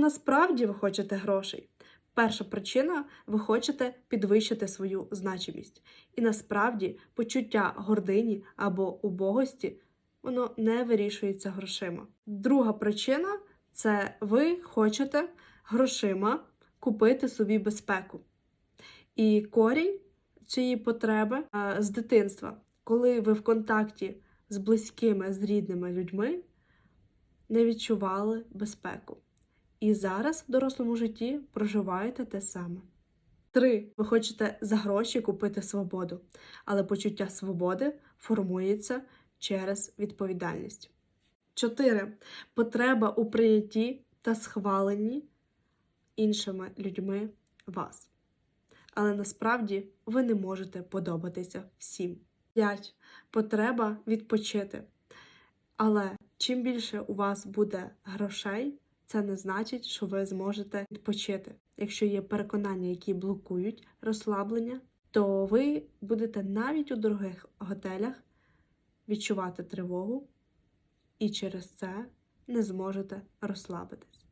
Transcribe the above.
насправді ви хочете грошей? Перша причина ви хочете підвищити свою значимість. І насправді почуття гордині або убогості воно не вирішується грошима. Друга причина це ви хочете грошима купити собі безпеку. І корінь цієї потреби з дитинства, коли ви в контакті з близькими, з рідними людьми не відчували безпеку. І зараз в дорослому житті проживаєте те саме. Три. Ви хочете за гроші купити свободу, але почуття свободи формується через відповідальність. 4. Потреба у прийнятті та схваленні іншими людьми вас. Але насправді ви не можете подобатися всім. 5. Потреба відпочити. Але чим більше у вас буде грошей, це не значить, що ви зможете відпочити. Якщо є переконання, які блокують розслаблення, то ви будете навіть у дорогих готелях відчувати тривогу і через це не зможете розслабитись.